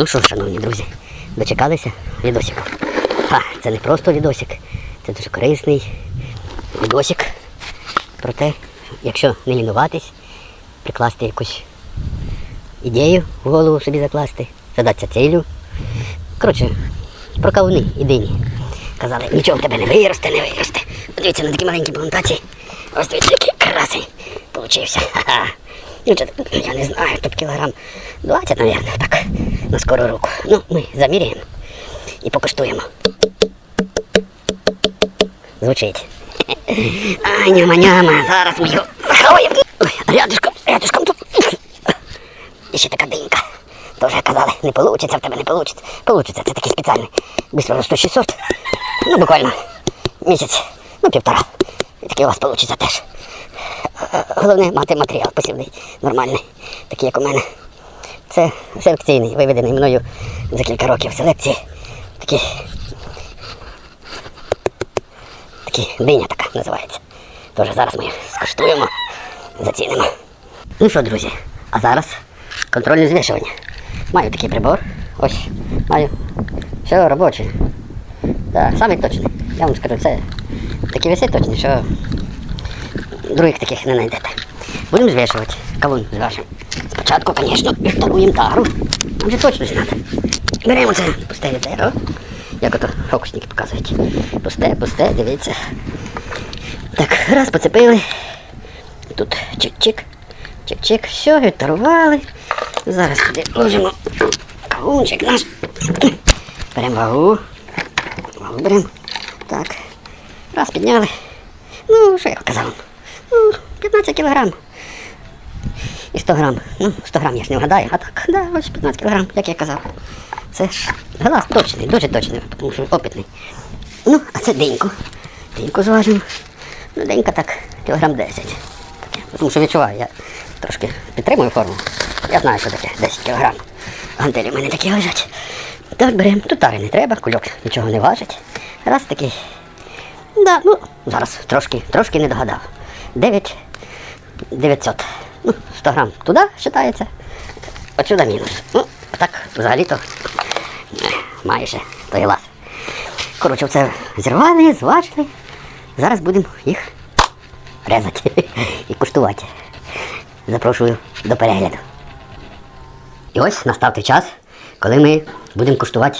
Ну що, шановні друзі, дочекалися відосика. Ха, це не просто відосик, це дуже корисний відосик. Про те, якщо не лінуватись, прикласти якусь ідею в голову собі закласти, задатися цілю. Коротше, про кавуни і. Казали, нічого в тебе не виросте, не виросте. Подивіться на такі маленькі плантації. Ось дивіться, який красень получився. Ха-ха. Ну, я не знаю, тут кілограм 20, мабуть, так, на скору руку. Ну, ми заміряємо і покуштуємо. Звучить. Ай, няма-няма, зараз ми його захаваємо. Ой, рядышком, рядышком тут. І ще така динька. Тоже казали, не получиться, в тебе не получиться. Получиться, це такий спеціальний бистроростущий сорт. Ну, буквально місяць, ну півтора. І такий у вас получиться теж. Головне мати матеріал посівний, нормальний, такий як у мене. Це селекційний, виведений мною за кілька років селекції. Такий, такий диня така називається. Тож зараз ми скуштуємо, зацінимо. Ну що, друзі, а зараз контрольне звішування. Маю такий прибор. Ось, маю. Все робоче. Так, самий точний. Я вам скажу, це такі веси точні, що других таких не знайдете. Будемо звішувати. Кавун зважимо. Спочатку, звісно, вторуємо тару. Нам же точно знати. Беремо це пусте відео. Як ото фокусники показують. Пусте, пусте, дивіться. Так, раз поцепили. Тут чик-чик. Чик-чик. Все, відтарували. Зараз туди ложимо кавунчик наш. Беремо вагу. Вагу беремо. Так. Раз підняли. Ну, що я казав? Ну, 15 кілограм. І 100 грам. Ну, 100 грам я ж не вгадаю, а так, да, ось 15 кілограм, як я казав. Це ж глаз точний, дуже точний, тому що опитний. Ну, а це деньку. Деньку зважимо. Ну, денька так, кілограм 10. Таке. Тому що відчуваю, я трошки підтримую форму. Я знаю, що таке 10 кілограм. Гантелі в мене такі лежать. Так, беремо. Тут тари не треба, кульок нічого не важить. Раз такий. Да, ну, зараз трошки, трошки не догадав. 9 900. Ну, 100 грам туди вважається. Отсюди мінус. Ну, так, взагалі-то майже той лаз. Коротше, це зірвали, зважили. Зараз будемо їх резати і куштувати. Запрошую до перегляду. І ось настав той час, коли ми будемо куштувати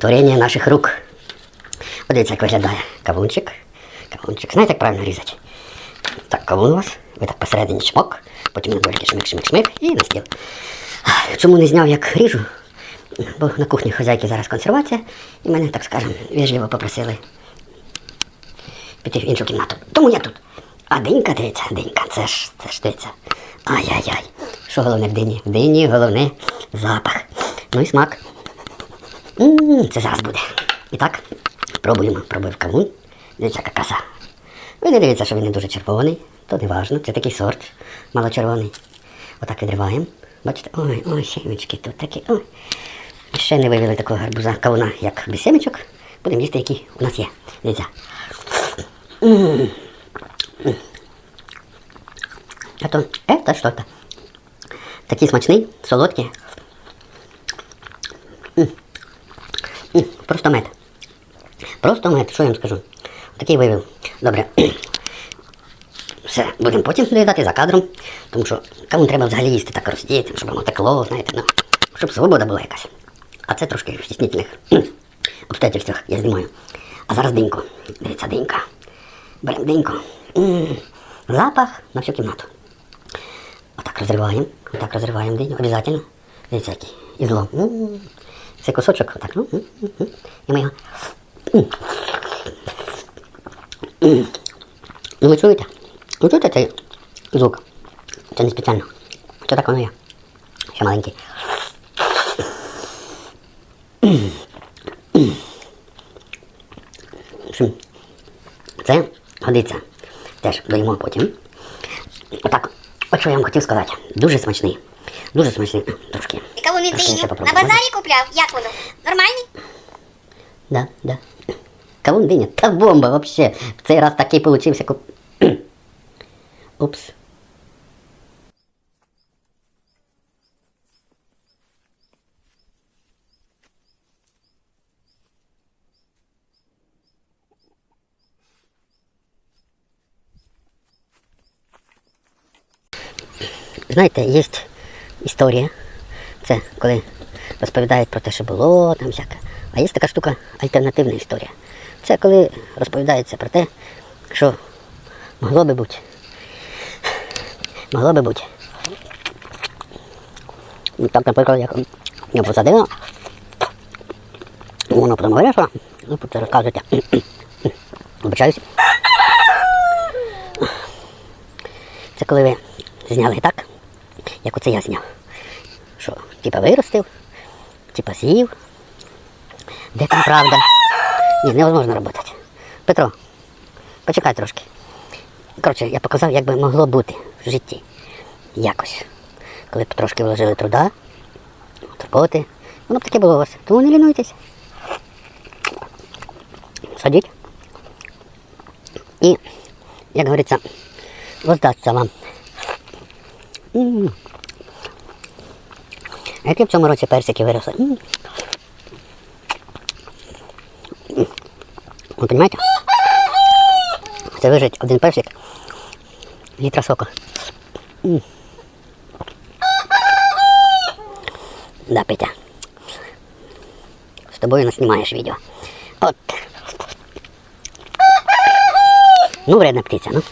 творення наших рук. Подивіться, як виглядає кавунчик. Кавунчик. Знаєте, як правильно різати? Так, вас. Ви так посередині чмок, потім на дольки шмик-шмик-шмик і на стіл. Чому не зняв, як ріжу? Бо на кухні хазяйки зараз консервація, і мене, так скажемо, вежливо попросили піти в іншу кімнату. Тому я тут. А динька, дивіться, динька, це ж, це ж дивіться. Ай-яй-яй. Що головне в дині? В дині головне запах. Ну і смак. м це зараз буде. І так, пробуємо. Пробуємо кавун. Дивіться, яка краса. Ви не дивіться, що він не дуже червоний, то не важно. Це такий сорт, малочервоний. Отак відриваємо. Бачите, ой, ой, сімечки тут такі. Ой. Ще не вивели такого гарбуза кавуна, як без семечок. Будемо їсти, які у нас є. Дивіться. М. М. Это, это что-то. Такий смачний, солодкий. Просто мед. Просто мед, що я вам скажу. Такий вивів. Добре. Все, будемо потім доїдати за кадром, тому що кавун треба взагалі їсти так роздіти, щоб воно текло, знаєте, ну, щоб свобода була якась. А це трошки в стіснительних обстоятельствах я знімаю. А зараз диньку. Дивіться, динька. Беремо диньку. М, Запах на всю кімнату. Отак розриваємо. Отак розриваємо диню. Обязательно. Дивіться, який. І зло. М, Цей кусочок, отак. ну. І ми його. Ну ви чуєте? Ви чуєте цей звук? Це не спеціально. Це так воно є. Ще маленький. Це годиться. Теж доїмо потім. Отак. От що я вам хотів сказати. Дуже смачний. Дуже смачний. Трошки. Ти кавуни Трошки на базарі купляв? Як воно? Нормальний? Да, да. Колундиня, та бомба вообще. В цей раз такий получився куп... Упс. Знаєте, є історія, це коли розповідають про те, що було, там всяке. А є така штука альтернативна історія. Це коли розповідається про те, що могло би бути. Могло би бути. Ну, Так, наприклад, як я посадила, воно потім вирішила, ну, це розказуєте. Вибачаюсь. Це коли ви зняли так, як оце я зняв. Що, типа виростив, типа сів. Де там правда? Ні, невозможно працювати. Петро, почекай трошки. Коротше, я показав, як би могло бути в житті. Якось. Коли б трошки вложили труда, роботи. Воно б таке було у вас. Тому не лінуйтесь. Садіть. І, як говориться, воздасться вам. Які в цьому році персики виросли? М. М. Ви розумієте? Це вижить один персик, літра сока. Да, Петя. З тобою наснімаєш відео. От. Ну, вредна птиця, ну.